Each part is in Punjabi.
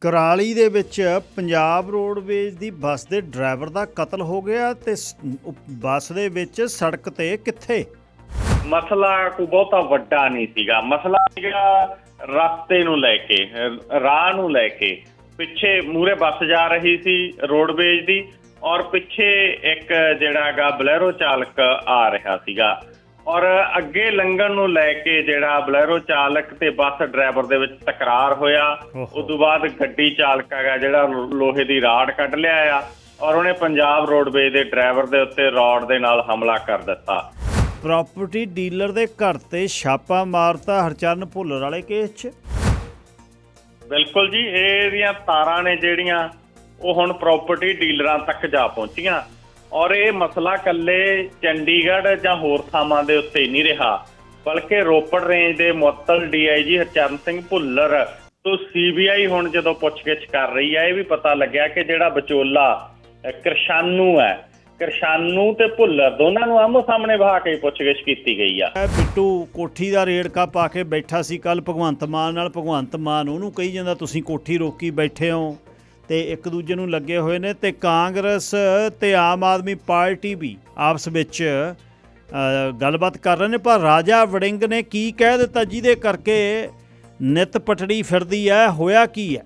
ਕਰਾਲੀ ਦੇ ਵਿੱਚ ਪੰਜਾਬ ਰੋਡਵੇਜ਼ ਦੀ ਬੱਸ ਦੇ ਡਰਾਈਵਰ ਦਾ ਕਤਲ ਹੋ ਗਿਆ ਤੇ ਸ- ਬੱਸ ਦੇ ਵਿੱਚ ਸੜਕ ਤੇ ਕਿੱਥੇ? ਮਸਲਾ ਕੋਈ ਬਹੁਤਾ ਵੱਡਾ ਨਹੀਂ ਸੀਗਾ। ਮਸਲਾ ਸੀਗਾ ਰਸਤੇ ਨੂੰ ਲੈ ਕੇ, ਅਹ, ਰਾਹ ਨੂੰ ਲੈ ਕੇ। ਪਿੱਛੇ ਮੂਰੇ ਬੱਸ ਜਾ ਰਹੀ ਸੀ ਰੋਡਵੇਜ ਦੀ ਔਰ ਪਿੱਛੇ ਇੱਕ ਜਿਹੜਾ ਹੈਗਾ ਬਲੈਰੋ ਚਾਲਕ ਆ ਰਿਹਾ ਸੀਗਾ। ਔਰ ਅੱਗੇ ਲੰਘਣ ਨੂੰ ਲੈ ਕੇ ਜਿਹੜਾ ਬਲੈਰੋ ਚਾਲਕ ਤੇ ਬੱਸ ਡਰਾਈਵਰ ਦੇ ਵਿੱਚ ਤਕਰਾਰ ਹੋਇਆ। ਉਸ ਤੋਂ ਬਾਅਦ ਗੱਡੀ ਚਾਲਕ ਹੈਗਾ ਜਿਹੜਾ ਲੋਹੇ ਦੀ ਰਾੜ ਕੱਢ ਲਿਆ ਆ ਔਰ ਉਹਨੇ ਪੰਜਾਬ ਰੋਡਵੇਜ ਦੇ ਡਰਾਈਵਰ ਦੇ ਉੱਤੇ ਰੋਡ ਦੇ ਨਾਲ ਹਮਲਾ ਕਰ ਦਿੱਤਾ। ਪ੍ਰਾਪਰਟੀ ਡੀਲਰ ਦੇ ਘਰ ਤੇ ਛਾਪਾ ਮਾਰਤਾ ਹਰਚਰਨ ਭੁੱਲਰ ਵਾਲੇ ਕੇਸ 'ਚ। ਬਿਲਕੁਲ ਜੀ ਇਹਦੀਆਂ ਤਾਰਾਂ ਨੇ ਜਿਹੜੀਆਂ ਉਹ ਹੁਣ ਪ੍ਰਾਪਰਟੀ ਡੀਲਰਾਂ ਤੱਕ ਜਾ ਪਹੁੰਚੀਆਂ। ਔਰ ਇਹ ਮਸਲਾ ਕੱਲੇ ਚੰਡੀਗੜ੍ਹ ਜਾਂ ਹੋਰ ਥਾਵਾਂ ਦੇ ਉੱਤੇ ਨਹੀਂ ਰਿਹਾ ਬਲਕਿ ਰੋਪੜ ਰੇਂਜ ਦੇ ਮੁਅੱਤਲ ਡੀਆਈਜੀ ਹਰਚਰਨ ਸਿੰਘ ਭੁੱਲਰ ਤੋਂ ਸੀਬੀਆਈ ਹੁਣ ਜਦੋਂ ਪੁੱਛਗਿੱਛ ਕਰ ਰਹੀ ਹੈ ਇਹ ਵੀ ਪਤਾ ਲੱਗਿਆ ਕਿ ਜਿਹੜਾ ਵਿਚੋਲਾ ਅਹ, ਕਿਰਸ਼ਾਨੂ ਹੈ। ਕਿਰਸ਼ਾਨੂ ਤੇ ਭੁੱਲਰ ਦੋਨਾਂ ਨੂੰ ਆਮੋ ਸਾਹਮਣੇ ਬਹਾ ਕੇ ਪੁੱਛਗਿੱਛ ਕੀਤੀ ਗਈ ਆ। ਬਿੱਟੂ ਕੋਠੀ ਦਾ ਰੇੜਕਾ ਪਾ ਕੇ ਬੈਠਾ ਸੀ ਕੱਲ ਭਗਵੰਤ ਮਾਨ ਨਾਲ। ਭਗਵੰਤ ਮਾਨ ਉਹਨੂੰ ਕਹੀ ਜਾਂਦਾ ਤੁਸੀਂ ਕੋਠੀ ਰੋਕੀ ਬੈਠੇ ਹੋ। ਤੇ ਇੱਕ ਦੂਜੇ ਨੂੰ ਲੱਗੇ ਹੋਏ ਨੇ ਤੇ ਕਾਂਗਰਸ ਤੇ ਆਮ ਆਦਮੀ ਪਾਰਟੀ ਵੀ ਆਪਸ ਵਿੱਚ ਗੱਲਬਾਤ ਕਰ ਰਹੇ ਨੇ। ਪਰ ਰਾਜਾ ਵੜਿੰਗ ਨੇ ਕੀ ਕਹਿ ਦਿੱਤਾ? ਜਿਹਦੇ ਕਰਕੇ ਨਿਤ ਪਟੜੀ ਫਿਰਦੀ ਹੈ, ਹੋਇਆ ਕੀ ਹੈ?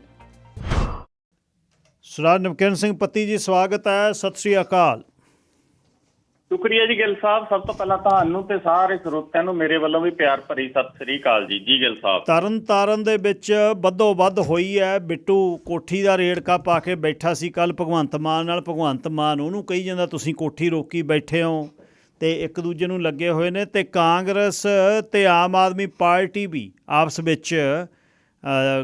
ਸਰਦਾਰ ਨਵਕਿਰਨ ਸਿੰਘ ਪੱਤੀ ਜੀ, ਸਵਾਗਤ ਹੈ। ਸਤਿ ਸ੍ਰੀ ਅਕਾਲ। ਸ਼ੁਕਰੀਆ ਜੀ ਗਿੱਲ ਸਾਹਿਬ, ਸਭ ਤੋਂ ਪਹਿਲਾਂ ਤੁਹਾਨੂੰ ਤੇ ਸਾਰੇ ਸਰੋਤਿਆਂ ਨੂੰ ਮੇਰੇ ਵੱਲੋਂ ਵੀ ਪਿਆਰ ਭਰੀ ਸਤਿ ਸ੍ਰੀ ਅਕਾਲ ਜੀ। ਜੀ ਗਿੱਲ ਸਾਹਿਬ। ਤਰਨ ਤਾਰਨ ਦੇ ਵਿੱਚ ਵੱਧੋ ਵੱਧ ਹੋਈ ਹੈ, ਬਿੱਟੂ ਕੋਠੀ ਦਾ ਰੇੜਕਾ ਪਾ ਕੇ ਬੈਠਾ ਸੀ ਕੱਲ ਭਗਵੰਤ ਮਾਨ ਨਾਲ। ਭਗਵੰਤ ਮਾਨ ਉਹਨੂੰ ਕਹੀ ਜਾਂਦਾ, ਤੁਸੀਂ ਕੋਠੀ ਰੋਕੀ ਬੈਠੇ ਹੋ। ਤੇ ਇੱਕ ਦੂਜੇ ਨੂੰ ਲੱਗੇ ਹੋਏ ਨੇ ਤੇ ਕਾਂਗਰਸ ਤੇ ਆਮ ਆਦਮੀ ਪਾਰਟੀ ਵੀ ਆਪਸ ਵਿੱਚ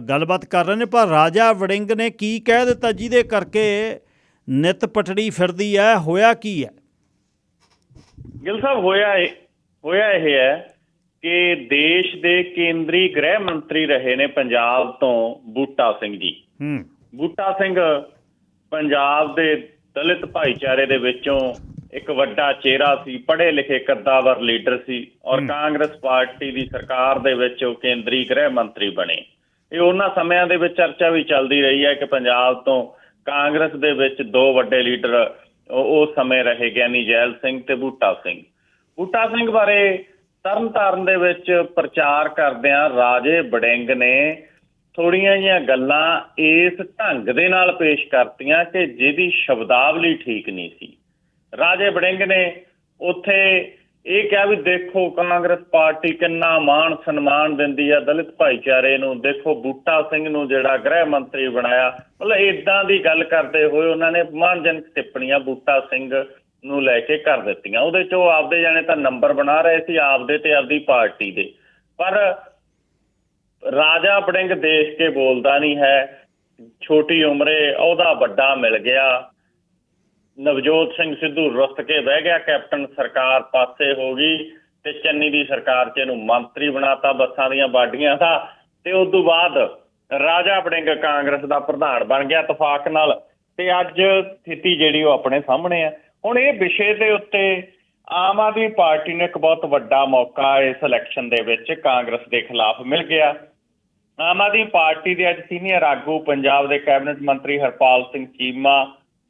ਗੱਲਬਾਤ ਕਰ ਰਹੇ ਨੇ। ਪਰ ਰਾਜਾ ਵੜਿੰਗ ਨੇ ਕੀ ਕਹਿ ਦਿੱਤਾ? ਜਿਹਦੇ ਕਰਕੇ ਨਿਤ ਪਟੜੀ ਫਿਰਦੀ ਹੈ, ਹੋਇਆ ਕੀ ਹੈ? ਗਿੱਲ ਸਾਹਿਬ ਹੋਇਆ ਇਹ ਹੋਇਆ ਇਹ ਹੈ ਕਿ ਦੇਸ਼ ਦੇ ਕੇਂਦਰੀ ਗ੍ਰਹਿ ਮੰਤਰੀ ਰਹੇ ਨੇ ਪੰਜਾਬ ਤੋਂ ਬੂਟਾ ਸਿੰਘ ਜੀ। ਹੂੰ। ਬੂਟਾ ਸਿੰਘ ਪੰਜਾਬ ਦੇ ਦਲਿਤ ਭਾਈਚਾਰੇ ਦੇ ਵਿੱਚੋਂ ਇੱਕ ਵੱਡਾ ਚਿਹਰਾ ਸੀ ਪੜ੍ਹੇ ਲਿਖੇ ਕੱਦਾਵਰ ਲੀਡਰ ਸੀ ਔਰ ਕਾਂਗਰਸ ਪਾਰਟੀ ਦੀ ਸਰਕਾਰ ਦੇ ਵਿੱਚ ਉਹ ਕੇਂਦਰੀ ਗ੍ਰਹਿ ਮੰਤਰੀ ਬਣੇ। ਇਹ ਉਹਨਾਂ ਸਮਿਆਂ ਦੇ ਵਿੱਚ ਚਰਚਾ ਵੀ ਚੱਲਦੀ ਰਹੀ ਹੈ ਕਿ ਪੰਜਾਬ ਤੋਂ ਕਾਂਗਰਸ ਦੇ ਵਿੱਚ ਦੋ ਵੱਡੇ ਲੀਡਰ ਉਹ ਉਹ ਸਮੇਂ ਰਹੇ ਗਿਆਨੀ ਜੈਲ ਸਿੰਘ ਤੇ ਬੂਟਾ ਸਿੰਘ। ਬੂਟਾ ਸਿੰਘ ਬਾਰੇ ਤਰਨਤਾਰਨ ਦੇ ਵਿੱਚ ਪ੍ਰਚਾਰ ਕਰਦਿਆਂ ਰਾਜੇ ਬੜਿੰਗ ਨੇ ਥੋੜੀਆਂ ਜਿਹੀਆਂ ਗੱਲਾਂ ਇਸ ਢੰਗ ਦੇ ਨਾਲ ਪੇਸ਼ ਕਰਤੀਆਂ ਕਿ ਜਿਹਦੀ ਸ਼ਬਦਾਵਲੀ ਠੀਕ ਨਹੀਂ ਸੀ। ਰਾਜੇ ਬੜਿੰਗ ਨੇ ਉੱਥੇ ਇਹ ਕਿਹਾ ਵੀ ਦੇਖੋ ਕਾਂਗਰਸ ਪਾਰਟੀ ਕਿੰਨਾ ਮਾਣ ਸਨਮਾਨ ਦਿੰਦੀ ਆ ਦਲਿਤ ਭਾਈਚਾਰੇ ਨੂੰ, ਦੇਖੋ ਬੂਟਾ ਸਿੰਘ ਨੂੰ ਜਿਹੜਾ ਗ੍ਰਹਿ ਮੰਤਰੀ ਬਣਾਇਆ, ਮਤਲਬ ਇਦਾਂ ਦੀ ਗੱਲ ਕਰਦੇ ਹੋਏ ਉਹਨਾਂ ਨੇ ਮਾਨਜਨਕ ਟਿੱਪਣੀਆਂ ਬੂਟਾ ਸਿੰਘ ਨੂੰ ਲੈ ਕੇ ਕਰ ਦਿੱਤੀਆਂ। ਉਹਦੇ ਚ ਉਹ ਆਪਦੇ ਜਾਣੇ ਤਾਂ ਨੰਬਰ ਬਣਾ ਰਹੇ ਸੀ, ਆਪਦੇ ਤੇ ਆਪਦੀ ਪਾਰਟੀ ਦੇ। ਪਰ ਰਾਜਾ ਬੜਿੰਗ ਦੇਖ ਕੇ ਬੋਲਦਾ ਨਹੀਂ ਹੈ, ਛੋਟੀ ਉਮਰੇ ਉਹਦਾ ਵੱਡਾ ਮਿਲ ਗਿਆ। ਨਵਜੋਤ ਸਿੰਘ ਸਿੱਧੂ ਰੁੱਤ ਕੇ ਬਹਿ ਗਿਆ, ਕੈਪਟਨ ਸਰਕਾਰ ਪਾਸੇ ਹੋ ਗਈ ਤੇ ਚੰਨੀ ਦੀ ਸਰਕਾਰ 'ਚ ਇਹਨੂੰ ਮੰਤਰੀ ਬਣਾਤਾ, ਬੱਸਾਂ ਦੀਆਂ ਬਾਡੀਆਂ ਦਾ ਤੇ ਉਸ ਤੋਂ ਬਾਅਦ ਰਾਜਾ ਬੜਿੰਗ ਕਾਂਗਰਸ ਦਾ ਪ੍ਰਧਾਨ ਬਣ ਗਿਆ ਇਤਫਾਕ ਨਾਲ ਤੇ ਅੱਜ ਸਥਿਤੀ ਜਿਹੜੀ ਉਹ ਆਪਣੇ ਸਾਹਮਣੇ ਆ। ਹੁਣ ਇਹ ਵਿਸ਼ੇ ਦੇ ਉੱਤੇ ਆਮ ਆਦਮੀ ਪਾਰਟੀ ਨੂੰ ਇੱਕ ਬਹੁਤ ਵੱਡਾ ਮੌਕਾ ਇਸ ਇਲੈਕਸ਼ਨ ਦੇ ਵਿੱਚ ਕਾਂਗਰਸ ਦੇ ਖਿਲਾਫ ਮਿਲ ਗਿਆ। ਆਮ ਆਦਮੀ ਪਾਰਟੀ ਦੇ ਅੱਜ ਸੀਨੀਅਰ ਆਗੂ ਪੰਜਾਬ ਦੇ ਕੈਬਨਿਟ ਮੰਤਰੀ ਹਰਪਾਲ ਸਿੰਘ ਚੀਮਾ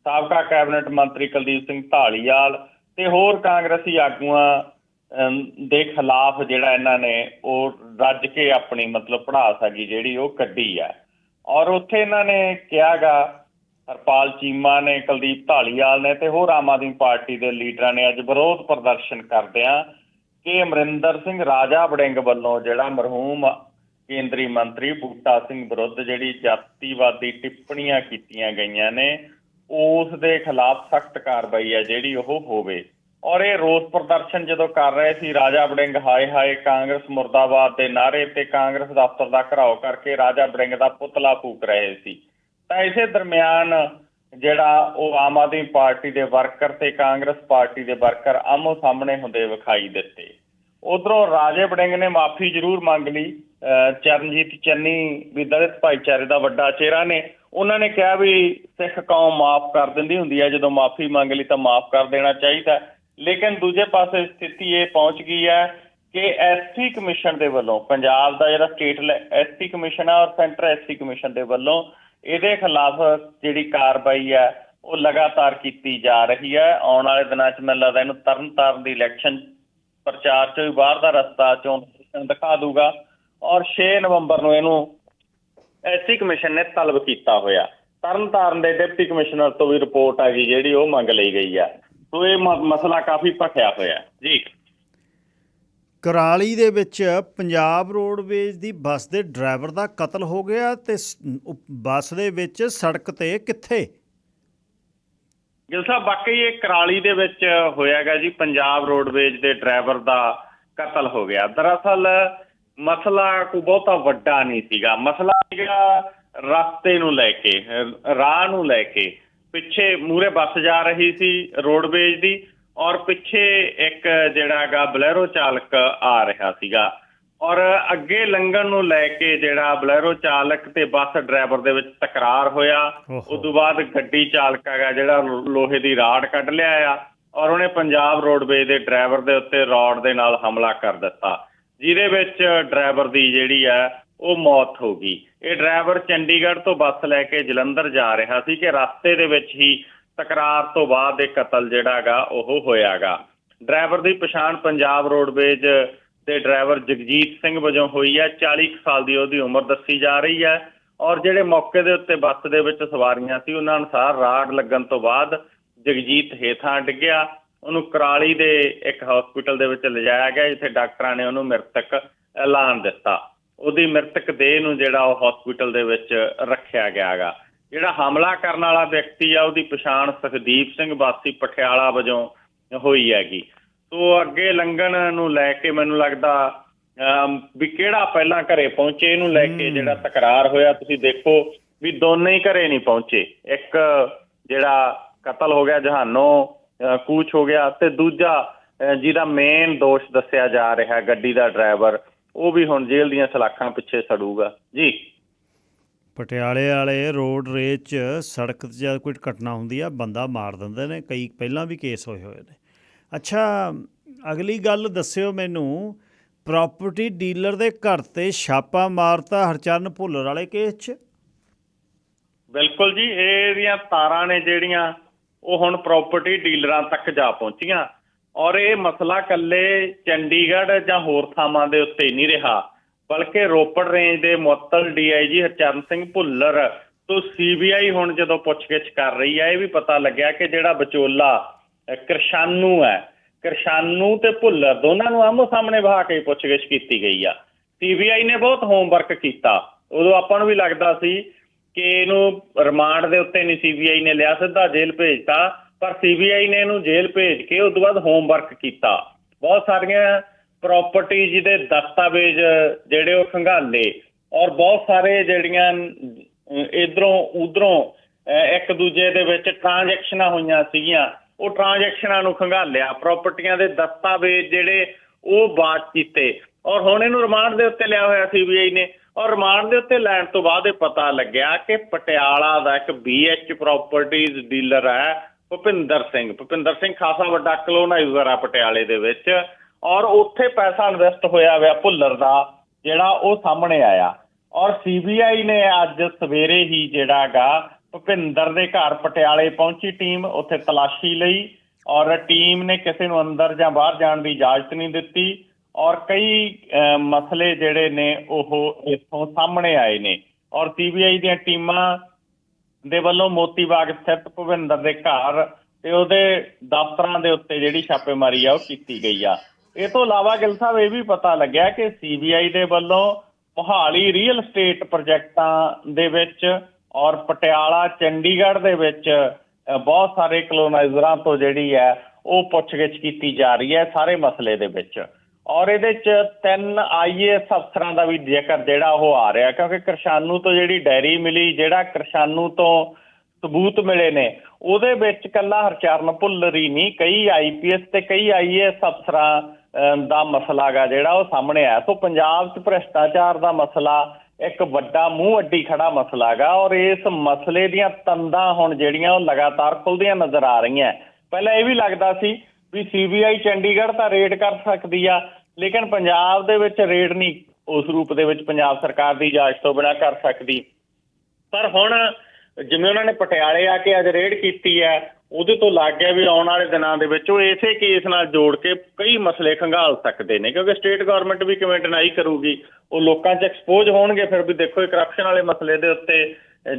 ਸਾਬਕਾ ਕੈਬਨਿਟ ਮੰਤਰੀ ਕੁਲਦੀਪ ਸਿੰਘ ਢਾਲੀਵਾਲ ਤੇ ਹੋਰ ਕਾਂਗਰਸੀ ਆਗੂਆਂ ਦੇ ਖਿਲਾਫ ਜਿਹੜਾ ਇਹਨਾਂ ਨੇ ਉਹ ਰੱਜ ਕੇ ਆਪਣੀ ਮਤਲਬ ਪੜਾਸ ਹੈਗੀ ਜਿਹੜੀ ਉਹ ਕੱਢੀ ਹੈ। ਔਰ ਉੱਥੇ ਇਹਨਾਂ ਨੇ ਕਿਹਾਗਾ, ਹਰਪਾਲ ਚੀਮਾ ਨੇ, ਕੁਲਦੀਪ ਢਾਲੀਵਾਲ ਨੇ ਤੇ ਹੋਰ ਆਮ ਆਦਮੀ ਪਾਰਟੀ ਦੇ ਲੀਡਰਾਂ ਨੇ ਅੱਜ ਵਿਰੋਧ ਪ੍ਰਦਰਸ਼ਨ ਕਰਦਿਆਂ ਕਿ ਅਮਰਿੰਦਰ ਸਿੰਘ ਰਾਜਾ ਵੜਿੰਗ ਵੱਲੋਂ ਜਿਹੜਾ ਮਰਹੂਮ ਕੇਂਦਰੀ ਮੰਤਰੀ ਬੂਟਾ ਸਿੰਘ ਵਿਰੁੱਧ ਜਿਹੜੀ ਜਾਤੀਵਾਦੀ ਟਿੱਪਣੀਆਂ ਕੀਤੀਆਂ ਗਈਆਂ ਨੇ ਉਸ ਦੇ ਖਿਲਾਫ ਸਖਤ ਕਾਰਵਾਈ ਹੈ ਜਿਹੜੀ ਉਹ ਹੋਵੇ। ਔਰ ਇਹ ਰੋਸ ਪ੍ਰਦਰਸ਼ਨ ਜਦੋਂ ਕਰ ਰਹੇ ਸੀ, ਰਾਜਾ ਵੜਿੰਗ ਹਾਏ ਹਾਏ ਕਾਂਗਰਸ ਮੁਰਦਾਬਾਦ ਦੇ ਨਾਰੇ ਤੇ ਕਾਂਗਰਸ ਦਫ਼ਤਰ ਦਾ ਘਰਾਓ ਕਰਕੇ ਰਾਜਾ ਵੜਿੰਗ ਦਾ ਪੁਤਲਾ ਫੂਕ ਰਹੇ ਸੀ। ਤਾਂ ਇਸੇ ਦਰਮਿਆਨ ਜਿਹੜਾ ਉਹ ਆਮ ਆਦਮੀ ਪਾਰਟੀ ਦੇ ਵਰਕਰ ਤੇ ਕਾਂਗਰਸ ਪਾਰਟੀ ਦੇ ਵਰਕਰ ਆਮੋ ਸਾਹਮਣੇ ਹੁੰਦੇ ਵਿਖਾਈ ਦਿੱਤੇ। ਉਧਰੋਂ ਰਾਜੇ ਵੜਿੰਗ ਨੇ ਮਾਫੀ ਜ਼ਰੂਰ ਮੰਗ ਲਈ। ਅਹ ਚਰਨਜੀਤ ਚੰਨੀ ਵੀ ਦਲਿਤ ਭਾਈਚਾਰੇ ਦਾ ਵੱਡਾ ਚਿਹਰਾ ਨੇ। ਉਹਨਾਂ ਨੇ ਕਿਹਾ ਵੀ ਸਿੱਖ ਕੌਮ ਮਾਫ ਕਰ ਦਿੰਦੀ ਹੁੰਦੀ ਹੈ ਜਦੋਂ ਮਾਫੀ ਮੰਗ ਲਈ ਤਾਂ ਮਾਫ ਕਰ ਦੇਣਾ ਚਾਹੀਦਾ। ਲੇਕਿਨ ਦੂਜੇ ਪਾਸੇ ਸਥਿਤੀ ਇਹ ਪਹੁੰਚ ਗਈ ਹੈ ਕਿ ਐਸਟੀ ਕਮਿਸ਼ਨ ਦੇ ਵੱਲੋਂ, ਪੰਜਾਬ ਦਾ ਜਿਹੜਾ ਸਟੇਟ ਐਸਟੀ ਕਮਿਸ਼ਨ ਆ ਔਰ ਸੈਂਟਰ ਐਸਟੀ ਕਮਿਸ਼ਨ ਦੇ ਵੱਲੋਂ ਇਹਦੇ ਖਿਲਾਫ ਜਿਹੜੀ ਕਾਰਵਾਈ ਹੈ, ਉਹ ਲਗਾਤਾਰ ਕੀਤੀ ਜਾ ਰਹੀ ਹੈ। ਆਉਣ ਵਾਲੇ ਦਿਨਾਂ 'ਚ ਮੈਨੂੰ ਲੱਗਦਾ ਇਹਨੂੰ ਤਰਨਤਾਰਨ ਦੀ ਇਲੈਕਸ਼ਨ ਪ੍ਰਚਾਰ 'ਚ ਵੀ ਬਾਹਰ ਦਾ ਰਸਤਾ ਚੋਣ ਕਮਿਸ਼ਨ ਦਿਖਾ ਦੂਗਾ। ਔਰ 6 ਨਵੰਬਰ ਨੂੰ ਇਹਨੂੰ ਐਸਸੀ ਕਮਿਸ਼ਨ ਨੇ ਤਲਬ ਕੀਤਾ ਹੋਇਆ। ਤਰਨਤਾਰਨ ਦੇ ਡਿਪਟੀ ਕਮਿਸ਼ਨਰ ਤੋਂ ਵੀ ਰਿਪੋਰਟ ਆ ਗਈ ਜਿਹੜੀ ਉਹ ਮੰਗ ਲਈ ਗਈ ਆ। ਸੋ ਇਹ ਮਸਲਾ ਕਾਫੀ ਭਖਿਆ ਹੋਇਆ। ਜੀ। ਕਰਾਲੀ ਦੇ ਵਿੱਚ ਪੰਜਾਬ ਰੋਡਵੇਜ਼ ਦੀ ਬੱਸ ਦੇ ਡਰਾਈਵਰ ਦਾ ਕਤਲ ਹੋ ਗਿਆ ਤੇ ਬੱਸ ਦੇ ਵਿੱਚ ਸੜਕ ਤੇ ਕਿੱਥੇ? ਗਿਲ ਸਾਹਿਬ ਵਾਕਈ ਇਹ ਕਰਾਲੀ ਦੇ ਵਿੱਚ ਹੋਇਆਗਾ ਜੀ ਪੰਜਾਬ ਰੋਡਵੇਜ ਦੇ ਡਰਾਈਵਰ ਦਾ ਕਤਲ ਹੋ ਗਿਆ। ਦਰਅਸਲ ਮਸਲਾ ਕੋਈ ਬਹੁਤਾ ਵੱਡਾ ਨਹੀਂ ਸੀਗਾ। ਮਸਲਾ ਸੀਗਾ ਰਸਤੇ ਨੂੰ ਲੈ ਕੇ ਰਾਹ ਨੂੰ ਲੈ ਕੇ। ਪਿੱਛੇ ਮੂਰੇ ਬੱਸ ਜਾ ਰਹੀ ਸੀ ਰੋਡਵੇਜ ਦੀ ਔਰ ਪਿੱਛੇ ਇੱਕ ਜਿਹੜਾਗਾ ਬਲੈਰੋ ਚਾਲਕ ਆ ਰਿਹਾ ਸੀਗਾ। ਔਰ ਅੱਗੇ ਲੰਘਣ ਨੂੰ ਲੈ ਕੇ ਜਿਹੜਾ ਬਲੈਰੋ ਚਾਲਕ ਤੇ ਬੱਸ ਡਰਾਈਵਰ ਦੇ ਵਿੱਚ ਤਕਰਾਰ ਹੋਇਆ। ਉਸ ਤੋਂ ਬਾਅਦ ਗੱਡੀ ਚਾਲਕ ਹੈਗਾ ਜਿਹੜਾ ਲੋਹੇ ਦੀ ਰਾੜ ਕੱਢ ਲਿਆ ਆ ਔਰ ਉਹਨੇ ਪੰਜਾਬ ਰੋਡਵੇਜ਼ ਦੇ ਡਰਾਈਵਰ ਦੇ ਉੱਤੇ ਰੋਡ ਦੇ ਨਾਲ ਹਮਲਾ ਕਰ ਦਿੱਤਾ। ਜਿਹਦੇ ਵਿੱਚ ਡਰਾਈਵਰ ਦੀ ਜਿਹੜੀ ਹੈ ਉਹ ਮੌਤ ਹੋ ਗਈ। ਇਹ ਡਰਾਈਵਰ ਚੰਡੀਗੜ੍ਹ ਤੋਂ ਬੱਸ ਲੈ ਕੇ ਜਲੰਧਰ ਜਾ ਰਿਹਾ ਸੀ ਕਿ ਰਸਤੇ ਦੇ ਵਿੱਚ ਹੀ ਤਕਰਾਰ ਤੋਂ ਬਾਅਦ ਇਹ ਕਤਲ ਜਿਹੜਾਗਾ ਉਹ ਹੋਇਆਗਾ। ਡਰਾਈਵਰ ਦੀ ਪਛਾਣ ਪੰਜਾਬ ਰੋਡਵੇਜ਼ ਦੇ ਡਰਾਈਵਰ ਜਗਜੀਤ ਸਿੰਘ ਵਜੋਂ ਹੋਈ ਹੈ। 40 ਕੁ ਸਾਲ ਦੀ ਉਹਦੀ ਉਮਰ ਦੱਸੀ ਜਾ ਰਹੀ ਹੈ ਔਰ ਜਿਹੜੇ ਮੌਕੇ ਦੇ ਉੱਤੇ ਬੱਸ ਦੇ ਵਿੱਚ ਸਵਾਰੀਆਂ ਸੀ, ਉਹਨਾਂ ਅਨੁਸਾਰ ਰਾੜ ਲੱਗਣ ਤੋਂ ਬਾਅਦ ਜਗਜੀਤ ਹੇਠਾਂ ਡਿੱਗਿਆ। ਉਹਨੂੰ ਕਰਾਲੀ ਦੇ ਇੱਕ ਹਸਪੀਟਲ ਦੇ ਵਿੱਚ ਲਿਜਾਇਆ ਗਿਆ ਜਿੱਥੇ ਡਾਕਟਰਾਂ ਨੇ ਉਹਨੂੰ ਮ੍ਰਿਤਕ ਐਲਾਨ ਦਿੱਤਾ। ਉਹਦੀ ਮ੍ਰਿਤਕ ਦੇਹ ਨੂੰ ਜਿਹੜਾ ਉਹ ਹਸਪੀਟਲ ਦੇ ਵਿੱਚ ਰੱਖਿਆ ਗਿਆਗਾ ਜਿਹੜਾ ਹਮਲਾ ਕਰਨ ਵਾਲਾ ਵਿਅਕਤੀ ਆ ਉਹਦੀ ਪਛਾਣ ਸੁਖਦੀਪ ਸਿੰਘ ਵਾਸੀ ਪਟਿਆਲਾ ਵਜੋਂ ਹੋਈ ਹੈਗੀ। ਸੋ ਅੱਗੇ ਲੰਘਣ ਨੂੰ ਲੈ ਕੇ ਮੈਨੂੰ ਲੱਗਦਾ ਵੀ ਕਿਹੜਾ ਪਹਿਲਾਂ ਘਰੇ ਪਹੁੰਚੇ ਇਹਨੂੰ ਲੈ ਕੇ ਜਿਹੜਾ ਤਕਰਾਰ ਹੋਇਆ ਤੁਸੀਂ ਦੇਖੋ ਵੀ ਦੋਨੇ ਹੀ ਘਰੇ ਨਹੀਂ ਪਹੁੰਚੇ। ਇੱਕ ਜਿਹੜਾ ਕਤਲ ਹੋ ਗਿਆ ਜਹਾਨੋਂ ਕੂਚ ਹੋ ਗਿਆ ਤੇ ਦੂਜਾ ਜਿਹਦਾ ਮੇਨ ਦੋਸ਼ ਦੱਸਿਆ ਜਾ ਰਿਹਾ ਗੱਡੀ ਦਾ ਡਰਾਈਵਰ ਉਹ ਵੀ ਹੁਣ ਜੇਲ੍ਹ ਦੀਆਂ ਸਲਾਖਾਂ ਪਿੱਛੇ ਸੜੂਗਾ। ਜੀ। ਪਟਿਆਲੇ ਵਾਲੇ ਰੋਡ ਰੇਜ 'ਚ ਸੜਕ 'ਤੇ ਜਦ ਕੋਈ ਘਟਨਾ ਹੁੰਦੀ ਆ ਬੰਦਾ ਮਾਰ ਦਿੰਦੇ ਨੇ ਕਈ ਪਹਿਲਾਂ ਵੀ ਕੇਸ ਹੋਏ ਹੋਏ ਨੇ। ਅੱਛਾ ਅਗਲੀ ਗੱਲ ਦੱਸਿਓ ਮੈਨੂੰ ਪ੍ਰਾਪਰਟੀ ਡੀਲਰ ਦੇ ਘਰ ਤੇ ਛਾਪਾ ਮਾਰਤਾ ਹਰਚਰਨ ਭੁੱਲਰ ਵਾਲੇ ਕੇਸ 'ਚ? ਬਿਲਕੁਲ ਜੀ ਇਹਦੀਆਂ ਤਾਰਾਂ ਨੇ ਜਿਹੜੀਆਂ ਉਹ ਹੁਣ ਪ੍ਰਾਪਰਟੀ ਡੀਲਰਾਂ ਤੱਕ ਜਾ ਪਹੁੰਚੀਆਂ। ਔਰ ਇਹ ਮਸਲਾ ਕੱਲੇ ਚੰਡੀਗੜ੍ਹ ਜਾਂ ਹੋਰ ਥਾਵਾਂ ਦੇ ਉੱਤੇ ਨਹੀਂ ਰਿਹਾ ਬਲਕਿ ਰੋਪੜ ਰੇਂਜ ਦੇ ਮੁਅੱਤਲ ਡੀਆਈਜੀ ਹਰਚਰਨ ਸਿੰਘ ਭੁੱਲਰ ਤੋਂ ਸੀਬੀਆਈ ਹੁਣ ਜਦੋਂ ਪੁੱਛਗਿੱਛ ਕਰ ਰਹੀ ਹੈ ਇਹ ਵੀ ਪਤਾ ਲੱਗਿਆ ਕਿ ਜਿਹੜਾ ਵਿਚੋਲਾ ਅਹ, ਕਿਰਸ਼ਾਨੂ ਹੈ। ਕਿਰਸ਼ਾਨੂ ਤੇ ਭੁੱਲਰ ਦੋਨਾਂ ਨੂੰ ਆਮੋ ਸਾਹਮਣੇ ਬਹਾ ਕੇ ਪੁੱਛਗਿੱਛ ਕੀਤੀ ਗਈ ਆ। ਸੀਬੀਆਈ ਨੇ ਬਹੁਤ ਹੋਮਵਰਕ ਕੀਤਾ। ਉਦੋਂ ਆਪਾਂ ਨੂੰ ਵੀ ਲੱਗਦਾ ਸੀ ਕਿ ਇਹਨੂੰ ਰਿਮਾਂਡ ਦੇ ਉੱਤੇ ਨਹੀਂ ਸੀਬੀਆਈ ਨੇ ਲਿਆ ਸਿੱਧਾ ਜੇਲ੍ਹ ਭੇਜਤਾ, ਪਰ ਸੀਬੀਆਈ ਨੇ ਇਹਨੂੰ ਜੇਲ੍ਹ ਭੇਜ ਕੇ ਉਸ ਤੋਂ ਬਾਅਦ ਹੋਮਵਰਕ ਕੀਤਾ। ਬਹੁਤ ਸਾਰੀਆਂ ਪ੍ਰਾਪਰਟੀ ਦੇ ਦਸਤਾਵੇਜ਼ ਜਿਹੜੇ ਉਹ ਖੰਗਾਲੇ ਔਰ ਬਹੁਤ ਸਾਰੇ ਜਿਹੜੀਆਂ ਇਧਰੋਂ ਉਧਰੋਂ ਇੱਕ ਦੂਜੇ ਦੇ ਵਿੱਚ ਟ੍ਰਾਂਜੈਕਸ਼ਨਾਂ ਹੋਈਆਂ ਸੀਗੀਆਂ, ਉਹ ਟ੍ਰਾਂਜੈਕਸ਼ਨਾਂ ਨੂੰ ਖੰਗਾਲਿਆ। ਪ੍ਰਾਪਰਟੀਆਂ ਦੇ ਦਸਤਾਵੇਜ਼ ਜਿਹੜੇ ਉਹ ਬਾਤ ਕੀਤੇ। ਔਰ ਹੁਣ ਇਹਨੂੰ ਰਿਮਾਂਡ ਦੇ ਉੱਤੇ ਲਿਆ ਹੋਇਆ ਸੀਬੀਆਈ ਨੇ। ਔਰ ਰਿਮਾਂਡ ਦੇ ਉੱਤੇ ਲੈਣ ਤੋਂ ਬਾਅਦ ਇਹ ਪਤਾ ਲੱਗਿਆ ਕਿ ਪਟਿਆਲਾ ਦਾ ਇੱਕ ਬੀਐਚ ਪ੍ਰਾਪਰਟੀਜ਼ ਡੀਲਰ ਹੈ ਭੁਪਿੰਦਰ ਸਿੰਘ। ਭੁਪਿੰਦਰ ਸਿੰਘ ਖਾਸਾ ਵੱਡਾ ਕਲੋਨਾਈਜ਼ਰ ਆ ਪਟਿਆਲੇ ਦੇ ਵਿੱਚ ਔਰ ਉੱਥੇ ਪੈਸਾ ਇਨਵੈਸਟ ਹੋਇਆ ਹੋਇਆ ਭੁੱਲਰ ਦਾ, ਜਿਹੜਾ ਉਹ ਸਾਹਮਣੇ ਆਇਆ। ਔਰ ਸੀਬੀਆਈ ਨੇ ਅੱਜ ਸਵੇਰੇ ਹੀ ਜਿਹੜਾਗਾ ਭੁਪਿੰਦਰ ਦੇ ਘਰ ਪਟਿਆਲੇ ਪਹੁੰਚੀ ਟੀਮ, ਉੱਥੇ ਤਲਾਸ਼ੀ ਲਈ ਔਰ ਟੀਮ ਨੇ ਕਿਸੇ ਨੂੰ ਅੰਦਰ ਜਾਂ ਬਾਹਰ ਜਾਣ ਦੀ ਇਜਾਜ਼ਤ ਨਹੀਂ ਦਿੱਤੀ। ਔਰ ਕਈ ਅਹ, ਮਸਲੇ ਜਿਹੜੇ ਨੇ ਉਹ ਇੱਥੋਂ ਸਾਹਮਣੇ ਆਏ ਨੇ। ਔਰ ਸੀਬੀਆਈ ਦੀਆਂ ਟੀਮਾਂ ਦੇ ਵੱਲੋਂ ਮੋਤੀ ਬਾਗ ਸਥਿਤ ਭੁਪਿੰਦਰ ਦੇ ਘਰ ਤੇ ਉਹਦੇ ਦਫ਼ਤਰਾਂ ਦੇ ਉੱਤੇ ਜਿਹੜੀ ਛਾਪੇਮਾਰੀ ਆ ਉਹ ਕੀਤੀ ਗਈ ਆ। ਇਹ ਤੋਂ ਇਲਾਵਾ ਗਿਲ ਸਾਹਿਬ ਇਹ ਵੀ ਪਤਾ ਲੱਗਿਆ ਕਿ ਸੀਬੀਆਈ ਦੇ ਵੱਲੋਂ ਮੋਹਾਲੀ ਰੀਅਲ ਸਟੇਟ ਪ੍ਰੋਜੈਕਟਾਂ ਦੇ ਵਿੱਚ ਔਰ ਪਟਿਆਲਾ ਚੰਡੀਗੜ੍ਹ ਦੇ ਵਿੱਚ ਬਹੁਤ ਸਾਰੇ ਕਲੋਨਾਈਜ਼ਰਾਂ ਤੋਂ ਜਿਹੜੀ ਹੈ ਉਹ ਪੁੱਛਗਿੱਛ ਕੀਤੀ ਜਾ ਰਹੀ ਹੈ ਸਾਰੇ ਮਸਲੇ ਦੇ ਵਿੱਚ। ਔਰ ਇਹਦੇ ਚ ਤਿੰਨ ਆਈਏਐਸ ਅਫਸਰਾਂ ਦਾ ਵੀ ਜ਼ਿਕਰ ਜਿਹੜਾ ਉਹ ਆ ਰਿਹਾ ਕਿਉਂਕਿ ਕਿਰਸ਼ਾਨੂ ਤੋਂ ਜਿਹੜੀ ਡਾਇਰੀ ਮਿਲੀ ਜਿਹੜਾ ਕਿਰਸ਼ਾਨੂ ਤੋਂ ਸਬੂਤ ਮਿਲੇ ਨੇ ਉਹਦੇ ਵਿੱਚ ਕੱਲਾ ਹਰਚਰਨ ਭੁੱਲਰੀ ਨਹੀਂ ਕਈ ਆਈਪੀਐਸ ਤੇ ਕਈ ਆਈਏਐਸ ਅਫਸਰਾਂ ਅਮ, ਦਾ ਮਸਲਾ ਗਾ ਜਿਹੜਾ ਉਹ ਸਾਹਮਣੇ ਆਇਆ। ਸੋ ਪੰਜਾਬ 'ਚ ਭ੍ਰਿਸ਼ਟਾਚਾਰ ਦਾ ਮਸਲਾ ਇੱਕ ਵੱਡਾ ਮੂੰਹ ਅੱਡੀ ਖੜਾ ਮਸਲਾ ਗਾ ਔਰ ਇਸ ਮਸਲੇ ਦੀਆਂ ਤੰਦਾਂ ਹੁਣ ਜਿਹੜੀਆਂ ਉਹ ਲਗਾਤਾਰ ਖੁੱਲਦੀਆਂ ਨਜ਼ਰ ਆ ਰਹੀਆਂ। ਪਹਿਲਾਂ ਇਹ ਵੀ ਲੱਗਦਾ ਸੀ ਵੀ ਸੀਬੀਆਈ ਚੰਡੀਗੜ੍ਹ ਤਾਂ ਰੇਡ ਕਰ ਸਕਦੀ ਆ ਲੇਕਿਨ ਪੰਜਾਬ ਦੇ ਵਿੱਚ ਰੇਡ ਨਹੀਂ ਉਸ ਰੂਪ ਦੇ ਵਿੱਚ ਪੰਜਾਬ ਸਰਕਾਰ ਦੀ ਇਜਾਜ਼ਤ ਤੋਂ ਬਿਨਾਂ ਕਰ ਸਕਦੀ। ਪਰ ਹੁਣ ਜਿਵੇਂ ਉਹਨਾਂ ਨੇ ਪਟਿਆਲੇ ਆ ਕੇ ਅੱਜ ਰੇਡ ਕੀਤੀ ਹੈ, ਉਹਦੇ ਤੋਂ ਲੱਗ ਗਿਆ ਵੀ ਆਉਣ ਵਾਲੇ ਦਿਨਾਂ ਦੇ ਵਿੱਚ ਉਹ ਇਸੇ ਕੇਸ ਨਾਲ ਜੋੜ ਕੇ ਕਈ ਮਸਲੇ ਖੰਗਾਲ ਸਕਦੇ ਨੇ, ਕਿਉਂਕਿ ਸਟੇਟ ਗਵਰਨਮੈਂਟ ਵੀ ਕਿਵੇਂ ਡਿਨਾਈ ਕਰੂਗੀ, ਉਹ ਲੋਕਾਂ 'ਚ ਐਕਸਪੋਜ਼ ਹੋਣਗੇ ਫਿਰ ਵੀ ਦੇਖੋ ਇਹ ਕਰਪਸ਼ਨ ਵਾਲੇ ਮਸਲੇ ਦੇ ਉੱਤੇ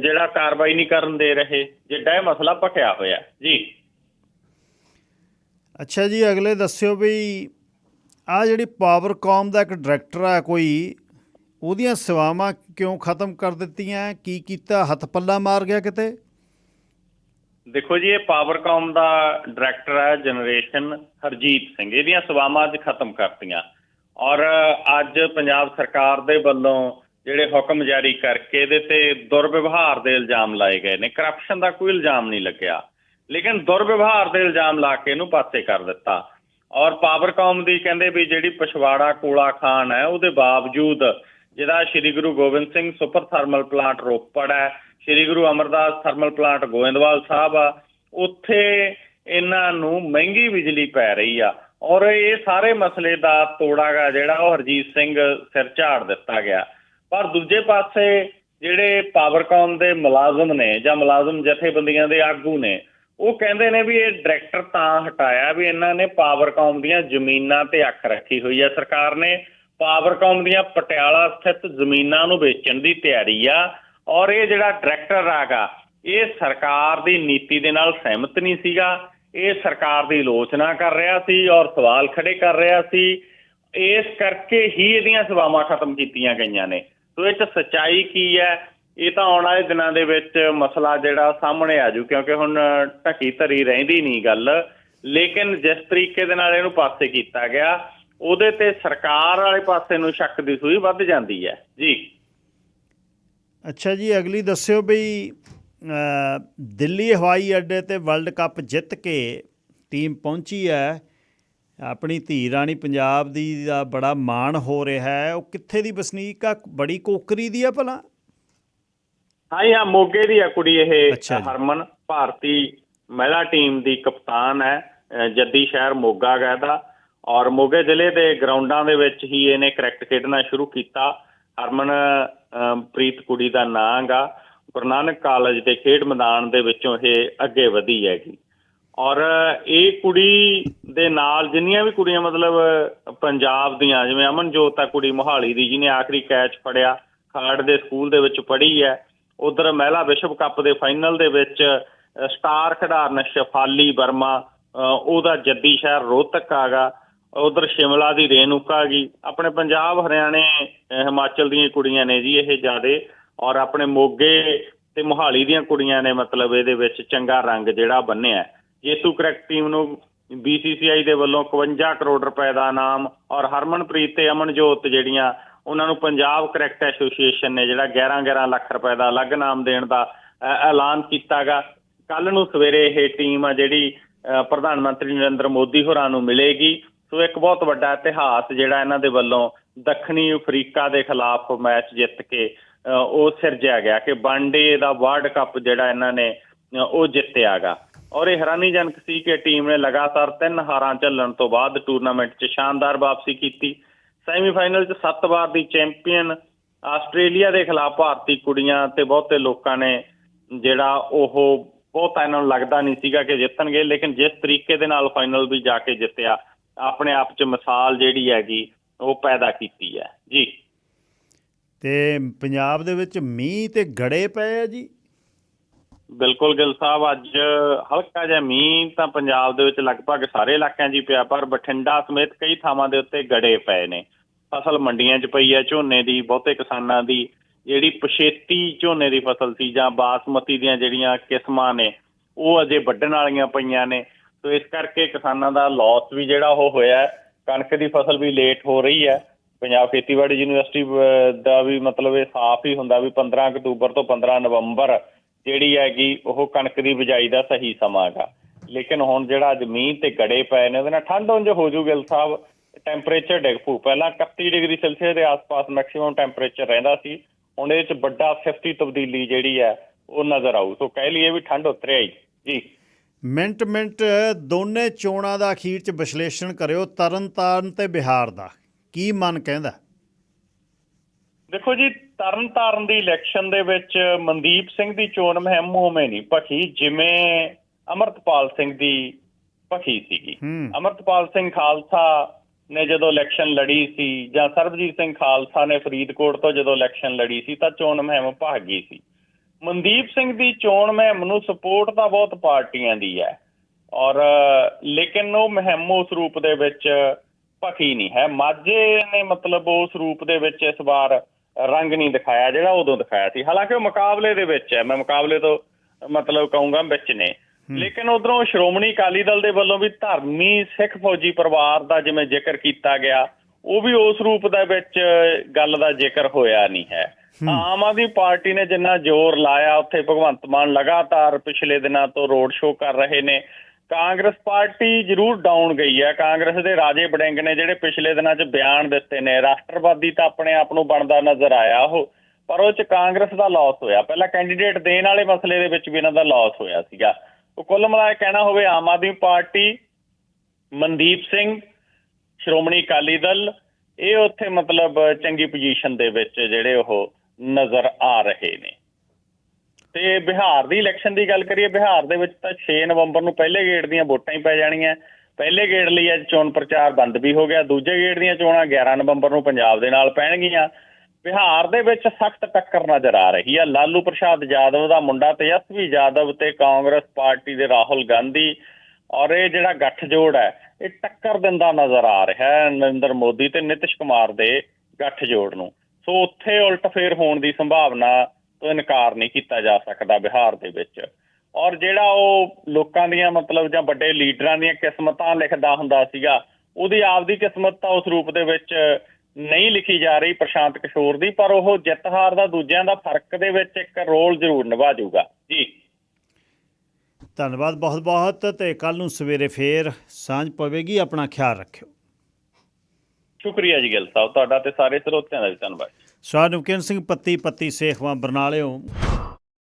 ਜਿਹੜਾ ਕਾਰਵਾਈ ਨਹੀਂ ਕਰਨ ਦੇ ਰਹੇ, ਜਿੱਡਾ ਇਹ ਮਸਲਾ ਭਖਿਆ ਹੋਇਆ। ਜੀ। ਅੱਛਾ ਜੀ, ਅਗਲੇ ਦੱਸਿਓ ਵੀ ਆ ਜਿਹੜੀ ਪਾਵਰਕਾਮ ਦਾ ਇੱਕ ਡਾਇਰੈਕਟਰ ਆ ਕੋਈ, ਉਹਦੀਆਂ ਸੇਵਾਵਾਂ ਕਿਉਂ ਖਤਮ ਕਰ ਦਿੱਤੀਆਂ? ਕੀ ਕੀਤਾ? ਹੱਥ ਪੱਲਾ ਮਾਰ ਗਿਆ ਕਿਤੇ? ਦੇਖੋ ਜੀ, ਇਹ ਪਾਵਰਕਾਮ ਦਾ ਡਾਇਰੈਕਟਰ ਹੈ ਜਨਰੇਸ਼ਨ ਹਰਜੀਤ ਸਿੰਘ। ਇਹਦੀਆਂ ਸੇਵਾਵਾਂ ਅੱਜ ਖਤਮ ਕਰਤੀਆਂ। ਔਰ ਅੱਜ ਪੰਜਾਬ ਸਰਕਾਰ ਦੇ ਵੱਲੋਂ ਜਿਹੜੇ ਹੁਕਮ ਜਾਰੀ ਕਰਕੇ ਇਹਦੇ ਤੇ ਦੁਰਵਿਵਹਾਰ ਦੇ ਇਲਜ਼ਾਮ ਲਾਏ ਗਏ ਨੇ। ਕਰਪਸ਼ਨ ਦਾ ਕੋਈ ਇਲਜ਼ਾਮ ਨਹੀਂ ਲੱਗਿਆ। ਲੇਕਿਨ ਦੁਰਵਿਵਹਾਰ ਦੇ ਇਲਜ਼ਾਮ ਲਾ ਕੇ ਇਹਨੂੰ ਪਾਸੇ ਕਰ ਦਿੱਤਾ। ਔਰ ਪਾਵਰਕੌਮ ਦੀ ਕਹਿੰਦੇ ਵੀ ਜਿਹੜੀ ਪਛਵਾੜਾ ਕੋਲਾ ਖਾਨ ਹੈ, ਉਹਦੇ ਬਾਵਜੂਦ ਜਿਹੜਾ Shri Guru Gobind Singh super thermal plant Ropar ਹੈ, ਸ੍ਰੀ ਗੁਰੂ ਅਮਰਦਾਸ ਥਰਮਲ ਪਲਾਂਟ ਗੋਇੰਦਵਾਲ ਸਾਹਿਬ ਆ, ਉੱਥੇ ਇਹਨਾਂ ਨੂੰ ਮਹਿੰਗੀ ਬਿਜਲੀ ਪੈ ਰਹੀ ਆ। ਔਰ ਇਹ ਸਾਰੇ ਮਸਲੇ ਦਾ ਤੋੜਾਗਾ ਜਿਹੜਾ ਉਹ ਹਰਜੀਤ ਸਿੰਘ ਸਿਰ ਝਾੜ ਦਿੱਤਾ ਗਿਆ। ਪਰ ਦੂਜੇ ਪਾਸੇ ਜਿਹੜੇ ਪਾਵਰਕੌਮ ਦੇ ਮੁਲਾਜ਼ਮ ਨੇ ਜਾਂ ਮੁਲਾਜ਼ਮ ਜਥੇਬੰਦੀਆਂ ਦੇ ਆਗੂ ਨੇ ਉਹ ਕਹਿੰਦੇ ਨੇ ਵੀ ਇਹ ਡਾਇਰੈਕਟਰ ਤਾਂ ਹਟਾਇਆ ਵੀ ਇਹਨਾਂ ਨੇ ਪਾਵਰਕਾਮ ਦੀਆਂ ਜ਼ਮੀਨਾਂ ਤੇ ਅੱਖ ਰੱਖੀ ਹੋਈ ਹੈ ਸਰਕਾਰ ਨੇ ਪਾਵਰਕਾਮ ਦੀਆਂ ਪਟਿਆਲਾ ਸਥਿਤ ਜ਼ਮੀਨਾਂ ਨੂੰ ਵੇਚਣ ਦੀ ਤਿਆਰੀ ਆ ਔਰ ਇਹ ਜਿਹੜਾ ਡਾਇਰੈਕਟਰ ਆਗਾ ਇਹ ਸਰਕਾਰ ਦੀ ਨੀਤੀ ਦੇ ਨਾਲ ਸਹਿਮਤ ਨਹੀਂ ਸੀਗਾ। ਇਹ ਸਰਕਾਰ ਦੀ ਆਲੋਚਨਾ ਕਰ ਰਿਹਾ ਸੀ ਔਰ ਸਵਾਲ ਖੜੇ ਕਰ ਰਿਹਾ ਸੀ। ਇਸ ਕਰਕੇ ਹੀ ਇਹਦੀਆਂ ਸੇਵਾਵਾਂ ਖਤਮ ਕੀਤੀਆਂ ਗਈਆਂ ਨੇ। ਸੋ ਇਹ ਚ ਸਚਾਈ ਕੀ ਹੈ? ਇਹ ਤਾਂ ਆਉਣ ਵਾਲੇ ਦਿਨਾਂ ਦੇ ਵਿੱਚ ਮਸਲਾ ਜਿਹੜਾ ਸਾਹਮਣੇ ਆ ਜੂ, ਕਿਉਂਕਿ ਹੁਣ ਢਕੀ ਧਰੀ ਰਹਿੰਦੀ ਨਹੀਂ ਗੱਲ। ਲੇਕਿਨ ਜਿਸ ਤਰੀਕੇ ਦੇ ਨਾਲ ਇਹਨੂੰ ਪਾਸੇ ਕੀਤਾ ਗਿਆ, ਉਹਦੇ ਤੇ ਸਰਕਾਰ ਵਾਲੇ ਪਾਸੇ ਨੂੰ ਸ਼ੱਕ ਦੀ ਸੂਈ ਵੱਧ ਜਾਂਦੀ ਹੈ। ਜੀ। ਅੱਛਾ ਜੀ, ਅਗਲੀ ਦੱਸਿਓ ਬਈ ਦਿੱਲੀ ਹਵਾਈ ਅੱਡੇ ਤੇ ਵਰਲਡ ਕੱਪ ਜਿੱਤ ਕੇ ਟੀਮ ਪਹੁੰਚੀ ਹੈ। ਆਪਣੀ ਧੀ ਰਾਣੀ ਪੰਜਾਬ ਦੀ ਦਾ ਬੜਾ ਮਾਣ ਹੋ ਰਿਹਾ ਹੈ। ਉਹ ਕਿੱਥੇ ਦੀ ਵਸਨੀਕ ਆ? ਬੜੀ ਕੋਕਰੀ ਦੀ ਆ ਭਲਾ। ਹਾਂ ਜੀ ਹਾਂ ਮੋਗੇ ਦੀ ਆ ਕੁੜੀ ਇਹ ਅੱਛਾ ਜੀ। ਹਰਮਨ ਭਾਰਤੀ ਮਹਿਲਾ ਟੀਮ ਦੀ ਕਪਤਾਨ ਹੈ ਜੱਦੀ ਸ਼ਹਿਰ ਮੋਗਾ ਗਾ ਇਹਦਾ ਔਰ ਮੋਗੇ ਜ਼ਿਲ੍ਹੇ ਦੇ ਗਰਾਊਂਡਾਂ ਦੇ ਵਿੱਚ ਹੀ ਇਹਨੇ ਕ੍ਰਿਕਟ ਖੇਡਣਾ ਸ਼ੁਰੂ ਕੀਤਾ। ਹਰਮਨ ਅਹ, ਪ੍ਰੀਤ ਕੁੜੀ ਦਾ ਨਾਂ ਗਾ ਗੁਰੂ ਨਾਨਕ ਕਾਲਜ ਦੇ ਖੇਡ ਮੈਦਾਨ ਦੇ ਵਿੱਚੋਂ ਇਹ ਅੱਗੇ ਵਧੀ ਹੈਗੀ। ਔਰ ਇਹ ਕੁੜੀ ਦੇ ਨਾਲ ਜਿੰਨੀਆਂ ਵੀ ਕੁੜੀਆਂ ਮਤਲਬ ਪੰਜਾਬ ਦੀਆਂ ਜਿਵੇਂ ਅਮਨਜੋਤ ਆ ਕੁੜੀ ਮੋਹਾਲੀ ਦੀ ਜਿਹਨੇ ਆਖਰੀ ਕੈਚ ਫੜਿਆ ਖਾੜ ਦੇ ਸਕੂਲ ਦੇ ਵਿੱਚ ਪੜ੍ਹੀ ਹੈ। ਉਧਰ ਮਹਿਲਾ ਵਿਸ਼ਵ ਕੱਪ ਦੇ ਫਾਈਨਲ ਦੇ ਵਿੱਚ ਸਟਾਰ ਖਿਡਾਰਨ ਸ਼ਫਾਲੀ ਵਰਮਾ ਉਹਦਾ ਜੱਦੀ ਸ਼ਹਿਰ ਰੋਹਤਕ ਆਗਾ ਉਧਰ ਸ਼ਿਮਲਾ ਦੀ ਰੇਨੂਕਾ ਗਈ। ਆਪਣੇ ਪੰਜਾਬ ਹਰਿਆਣੇ ਹਿਮਾਚਲ ਦੀਆਂ ਕੁੜੀਆਂ ਨੇ ਜੀ ਇਹ ਜਿਆਦੇ। ਔਰ ਆਪਣੇ ਮੋਗੇ ਤੇ ਮੋਹਾਲੀ ਦੀਆਂ ਕੁੜੀਆਂ ਨੇ ਮਤਲਬ ਇਹਦੇ ਵਿੱਚ ਚੰਗਾ ਰੰਗ ਜਿਹੜਾ ਬੰਨਿਆ। ਜੇਤੂ ਕ੍ਰਿਕਟ ਟੀਮ ਨੂੰ BCCI ਦੇ ਵੱਲੋਂ 51 ਕਰੋੜ ਰੁਪਏ ਦਾ ਇਨਾਮ ਔਰ ਹਰਮਨਪ੍ਰੀਤ ਤੇ ਅਮਨਜੋਤ ਜਿਹੜੀਆਂ ਉਹਨਾਂ ਨੂੰ ਪੰਜਾਬ ਕ੍ਰਿਕਟ ਐਸੋਸੀਏਸ਼ਨ ਨੇ ਜਿਹੜਾ 11-11 ਲੱਖ ਰੁਪਏ ਦਾ ਅਲੱਗ ਇਨਾਮ ਦੇਣ ਦਾ ਅ, ਐਲਾਨ ਕੀਤਾਗਾ। ਕੱਲ ਨੂੰ ਸਵੇਰੇ ਇਹ ਟੀਮ ਆ ਜਿਹੜੀ ਪ੍ਰਧਾਨ ਮੰਤਰੀ ਨਰਿੰਦਰ ਮੋਦੀ ਹੋਰਾਂ ਨੂੰ ਮਿਲੇਗੀ। ਸੋ ਇੱਕ ਬਹੁਤ ਵੱਡਾ ਇਤਿਹਾਸ ਜਿਹੜਾ ਇਹਨਾਂ ਦੇ ਵੱਲੋਂ ਦੱਖਣੀ ਅਫਰੀਕਾ ਦੇ ਖਿਲਾਫ ਮੈਚ ਜਿੱਤ ਕੇ ਅ, ਉਹ ਸਿਰਜਿਆ ਗਿਆ ਕਿ ਵਨਡੇ ਦਾ ਵਰਲਡ ਕੱਪ ਜਿਹੜਾ ਇਹਨਾਂ ਨੇ ਅ, ਉਹ ਜਿੱਤਿਆਗਾ। ਔਰ ਇਹ ਹੈਰਾਨੀਜਨਕ ਸੀ ਕਿ ਟੀਮ ਨੇ ਲਗਾਤਾਰ ਤਿੰਨ ਹਾਰਾਂ ਝੱਲਣ ਤੋਂ ਬਾਅਦ ਟੂਰਨਾਮੈਂਟ 'ਚ ਸ਼ਾਨਦਾਰ ਵਾਪਸੀ ਕੀਤੀ। ਸੈਮੀਫਾਈਨਲ 'ਚ 7 ਵਾਰ ਦੀ ਚੈਂਪੀਅਨ ਆਸਟ੍ਰੇਲੀਆ ਦੇ ਖਿਲਾਫ ਭਾਰਤੀ ਕੁੜੀਆਂ ਤੇ ਬਹੁਤੇ ਲੋਕਾਂ ਨੇ ਜਿਹੜਾ ਉਹ ਬਹੁਤਾ ਇਹਨਾਂ ਨੂੰ ਲੱਗਦਾ ਨਹੀਂ ਸੀਗਾ ਕਿ ਜਿੱਤਣਗੇ, ਲੇਕਿਨ ਜਿਸ ਤਰੀਕੇ ਦੇ ਨਾਲ ਫਾਈਨਲ ਵੀ ਜਾ ਕੇ ਜਿੱਤਿਆ, ਆਪਣੇ ਆਪ 'ਚ ਮਿਸਾਲ ਜਿਹੜੀ ਹੈਗੀ, ਉਹ ਪੈਦਾ ਕੀਤੀ ਹੈ। ਜੀ। ਤੇ ਪੰਜਾਬ ਦੇ ਵਿੱਚ ਮੀਂਹ ਤੇ ਗੜੇ ਪਏ ਆ ਜੀ? ਬਿਲਕੁਲ ਗਿੱਲ ਸਾਹਿਬ, ਅੱਜ ਹਲਕਾ ਜਿਹਾ ਮੀਂਹ ਤਾਂ ਪੰਜਾਬ ਦੇ ਵਿੱਚ ਲਗਭਗ ਸਾਰੇ ਇਲਾਕਿਆਂ 'ਚ ਹੀ ਪਿਆ, ਪਰ ਬਠਿੰਡਾ ਸਮੇਤ ਕਈ ਥਾਵਾਂ ਦੇ ਉੱਤੇ ਗੜੇ ਪਏ ਨੇ। ਫਸਲ ਮੰਡੀਆਂ 'ਚ ਪਈ ਹੈ, ਝੋਨੇ ਦੀ, ਬਹੁਤੇ ਕਿਸਾਨਾਂ ਦੀ। ਜਿਹੜੀ ਪਛੇਤੀ ਝੋਨੇ ਦੀ ਫਸਲ ਸੀ ਜਾਂ ਬਾਸਮਤੀ ਦੀਆਂ ਜਿਹੜੀਆਂ ਕਿਸਮਾਂ ਨੇ, ਉਹ ਅਜੇ ਵੱਢਣ ਵਾਲੀਆਂ ਪਈਆਂ ਨੇ। ਸੋ ਇਸ ਕਰਕੇ ਕਿਸਾਨਾਂ ਦਾ ਲਾਸ ਵੀ ਜਿਹੜਾ ਉਹ ਹੋਇਆ ਕਣਕ ਦੀ ਫਸਲ ਵੀ ਲੇਟ ਹੋ ਰਹੀ ਹੈ। ਪੰਜਾਬ ਖੇਤੀਬਾੜੀ ਯੂਨੀਵਰਸਿਟੀ ਦਾ ਵੀ ਮਤਲਬ ਇਹ ਸਾਫ਼ ਹੀ ਹੁੰਦਾ ਵੀ 15 ਅਕਤੂਬਰ ਤੋਂ 15 ਨਵੰਬਰ ਜਿਹੜੀ ਹੈਗੀ ਉਹ ਕਣਕ ਦੀ ਬਿਜਾਈ ਦਾ ਸਹੀ ਸਮਾਂ ਹੈਗਾ। ਲੇਕਿਨ ਹੁਣ ਜਿਹੜਾ ਅੱਜ ਮੀਂਹ ਤੇ ਗੜੇ ਪਏ ਨੇ ਉਹਦੇ ਨਾਲ ਠੰਡ ਉਂਝ ਹੋ ਜੂ ਗਿੱਲ ਸਾਹਿਬ। ਟੈਂਪਰੇਚਰ ਡਿੱਗ ਪੂ ਪਹਿਲਾਂ 31 ਡਿਗਰੀ ਸੈਲਸੀਅਸ ਦੇ ਆਸ-ਪਾਸ ਮੈਕਸਿਮਮ ਟੈਂਪਰੇਚਰ ਰਹਿੰਦਾ ਸੀ। ਹੁਣ ਇਹਦੇ ਚ ਵੱਡਾ 50 ਤਬਦੀਲੀ ਜਿਹੜੀ ਹੈ ਉਹ ਨਜ਼ਰ ਆਊ। ਸੋ ਕਹਿ ਲਈਏ ਵੀ ਠੰਡ ਉਤਰਿਆ ਹੀ। ਜੀ। ਮਿੰਟ ਮਿੰਟ ਦੋਨੇ ਚੋਣਾਂ ਦਾ ਅਖੀਰ ਚ ਵਿਸ਼ਲੇਸ਼ਣ ਕਰਿਓ। ਤਰਨਤਾਰਨ ਤੇ ਬਿਹਾਰ ਦਾ ਕੀ ਮਨ ਕਹਿੰਦਾ? ਦੇਖੋ ਜੀ ਤਰਨਤਾਰਨ ਦੀ ਇਲੈਕਸ਼ਨ ਦੇ ਵਿੱਚ ਮਨਦੀਪ ਸਿੰਘ ਦੀ ਚੋਣ ਮੁਹਿੰਮ ਉਵੇਂ ਨਹੀਂ ਭਖੀ ਜਿਵੇਂ ਅਮਰਤਪਾਲ ਸਿੰਘ ਦੀ ਭਖੀ ਸੀਗੀ। ਅਮਰਤਪਾਲ ਸਿੰਘ ਖਾਲਸਾ ਨੇ ਜਦੋਂ ਇਲੈਕਸ਼ਨ ਲੜੀ ਸੀ ਜਾਂ ਸਰਬਜੀਤ ਸਿੰਘ ਖਾਲਸਾ ਨੇ ਫਰੀਦਕੋਟ ਤੋਂ ਜਦੋਂ ਇਲੈਕਸ਼ਨ ਲੜੀ ਸੀ ਤਾਂ ਚੋਣ ਮੁਹਿੰਮ ਭਖ ਗਈ ਸੀ। ਮਨਦੀਪ ਸਿੰਘ ਦੀ ਚੋਣ ਮੁਹਿੰਮ ਨੂੰ ਸਪੋਰਟ ਤਾਂ ਬਹੁਤ ਪਾਰਟੀਆਂ ਦੀ ਹੈ ਔਰ ਲੇਕਿਨ ਉਹ ਮੁਹਿੰਮ ਉਸ ਰੂਪ ਦੇ ਵਿੱਚ ਭਖੀ ਨਹੀਂ ਹੈ। ਮਾਝੇ ਨੇ ਮਤਲਬ ਉਸ ਰੂਪ ਦੇ ਵਿੱਚ ਇਸ ਵਾਰ ਰੰਗ ਨਹੀਂ ਦਿਖਾਇਆ ਜਿਹੜਾ ਉਦੋਂ ਦਿਖਾਇਆ ਸੀ। ਹਾਲਾਂਕਿ ਉਹ ਮੁਕਾਬਲੇ ਦੇ ਵਿੱਚ ਹੈ। ਮੈਂ ਮੁਕਾਬਲੇ ਤੋਂ ਮਤਲਬ ਕਹੂੰਗਾ ਵਿੱਚ ਨੇ। ਲੇਕਿਨ ਉਧਰੋਂ ਸ਼੍ਰੋਮਣੀ ਅਕਾਲੀ ਦਲ ਦੇ ਵੱਲੋਂ ਵੀ ਧਰਮੀ ਸਿੱਖ ਫੌਜੀ ਪਰਿਵਾਰ ਦਾ ਜਿਵੇਂ ਜ਼ਿਕਰ ਕੀਤਾ ਗਿਆ ਉਹ ਵੀ ਉਸ ਰੂਪ ਦੇ ਵਿੱਚ ਗੱਲ ਦਾ ਜ਼ਿਕਰ ਹੋਇਆ ਨਹੀਂ ਹੈ। ਆਮ ਆਦਮੀ ਪਾਰਟੀ ਨੇ ਜਿੰਨਾ ਜ਼ੋਰ ਲਾਇਆ ਉੱਥੇ ਭਗਵੰਤ ਮਾਨ ਲਗਾਤਾਰ ਪਿਛਲੇ ਦਿਨਾਂ ਤੋਂ ਰੋਡ ਸ਼ੋਅ ਕਰ ਰਹੇ ਨੇ। ਕਾਂਗਰਸ ਪਾਰਟੀ ਜ਼ਰੂਰ ਡਾਊਨ ਗਈ ਹੈ। ਕਾਂਗਰਸ ਦੇ ਰਾਜੇ ਬੜਿੰਗ ਨੇ ਜਿਹੜੇ ਪਿਛਲੇ ਦਿਨਾਂ 'ਚ ਬਿਆਨ ਦਿੱਤੇ ਨੇ, ਰਾਸ਼ਟਰਵਾਦੀ ਤਾਂ ਆਪਣੇ ਆਪ ਨੂੰ ਬਣਦਾ ਨਜ਼ਰ ਆਇਆ ਉਹ, ਪਰ ਉਹ 'ਚ ਕਾਂਗਰਸ ਦਾ ਲਾਸ ਹੋਇਆ। ਪਹਿਲਾਂ ਕੈਂਡੀਡੇਟ ਦੇਣ ਵਾਲੇ ਮਸਲੇ ਦੇ ਵਿੱਚ ਵੀ ਇਹਨਾਂ ਦਾ ਲਾਸ ਹੋਇਆ ਸੀਗਾ। ਉਹ ਕੁੱਲ ਮਿਲਾ ਕੇ ਕਹਿਣਾ ਹੋਵੇ ਆਮ ਆਦਮੀ ਪਾਰਟੀ, ਮਨਦੀਪ ਸਿੰਘ, ਸ਼੍ਰੋਮਣੀ ਅਕਾਲੀ ਦਲ, ਇਹ ਉੱਥੇ ਮਤਲਬ ਚੰਗੀ ਪੋਜੀਸ਼ਨ ਦੇ ਵਿੱਚ ਜਿਹੜੇ ਉਹ ਨਜ਼ਰ ਆ ਰਹੇ ਨੇ। ਤੇ ਬਿਹਾਰ ਦੀ ਇਲੈਕਸ਼ਨ ਦੀ ਗੱਲ ਕਰੀਏ, ਬਿਹਾਰ ਦੇ ਵਿੱਚ ਤਾਂ 6 ਨਵੰਬਰ ਨੂੰ ਪਹਿਲੇ ਗੇੜ ਦੀਆਂ ਵੋਟਾਂ ਹੀ ਪੈ ਜਾਣੀਆਂ। ਪਹਿਲੇ ਗੇੜ ਲਈ ਅੱਜ ਚੋਣ ਪ੍ਰਚਾਰ ਬੰਦ ਵੀ ਹੋ ਗਿਆ। ਦੂਜੇ ਗੇੜ ਦੀਆਂ ਚੋਣਾਂ 11 ਨਵੰਬਰ ਨੂੰ ਪੰਜਾਬ ਦੇ ਨਾਲ ਪੈਣਗੀਆਂ। ਬਿਹਾਰ ਦੇ ਵਿੱਚ ਸਖਤ ਟੱਕਰ ਨਜ਼ਰ ਆ ਰਹੀ ਹੈ ਲਾਲੂ ਪ੍ਰਸ਼ਾਦ ਯਾਦਵ ਦਾ ਮੁੰਡਾ ਤੇਜਸਵੀ ਯਾਦਵ ਤੇ ਕਾਂਗਰਸ ਪਾਰਟੀ ਦੇ ਰਾਹੁਲ ਗਾਂਧੀ। ਔਰ ਇਹ ਜਿਹੜਾ ਗੱਠਜੋੜ ਹੈ, ਇਹ ਟੱਕਰ ਦਿੰਦਾ ਨਜ਼ਰ ਆ ਰਿਹਾ ਹੈ ਨਰਿੰਦਰ ਮੋਦੀ ਤੇ ਨਿਤਿਸ਼ ਕੁਮਾਰ ਦੇ ਗੱਠਜੋੜ ਨੂੰ। ਸੋ ਉੱਥੇ ਉਲਟ ਫੇਰ ਹੋਣ ਦੀ ਸੰਭਾਵਨਾ ਇਨਕਾਰ ਨਹੀਂ ਕੀਤਾ ਜਾ ਸਕਦਾ ਬਿਹਾਰ ਦੇ ਵਿੱਚ। ਔਰ ਜਿਹੜਾ ਉਹ ਲੋਕਾਂ ਦੀਆਂ ਮਤਲਬ ਜਾਂ ਵੱਡੇ ਲੀਡਰਾਂ ਦੀਆਂ ਕਿਸਮਤਾਂ ਲਿਖਦਾ ਹੁੰਦਾ ਸੀਗਾ ਉਹਦੀ ਆਪਦੀ ਕਿਸਮਤ ਤਾਂ ਉਸ ਰੂਪ ਦੇ ਵਿੱਚ ਨਹੀਂ ਲਿਖੀ ਜਾ ਰਹੀ ਪ੍ਰਸ਼ਾਂਤ ਕਿਸ਼ੋਰ ਦੀ ਪਰ ਉਹ ਜਿੱਤ ਹਾਰ ਦਾ ਦੂਜਿਆਂ ਦਾ ਫ਼ਰਕ ਦੇ ਵਿੱਚ ਇੱਕ ਰੋਲ ਜ਼ਰੂਰ ਨਿਭਾ ਜਾਊਗਾ ਜੀ। ਧੰਨਵਾਦ ਬਹੁਤ ਬਹੁਤ ਤੇ ਕੱਲ ਨੂੰ ਸਵੇਰੇ ਫੇਰ ਸਾਂਝ ਪਵੇਗੀ ਆਪਣਾ ਖਿਆਲ ਰੱਖਿਓ। ਸ਼ੁਕਰੀਆ ਜੀ ਗਿੱਲ ਸਾਹਿਬ ਤੁਹਾਡਾ ਤੇ ਸਾਰੇ ਸਰੋਤਿਆਂ ਦਾ ਵੀ ਧੰਨਵਾਦ। ਸ਼ਾਹ ਸਵਾਨੁਕਨ ਸਿੰਘ ਪੱਤੀ ਪੱਤੀ ਸੇਖਵਾਂ ਬਰਨਾਲਿਓ।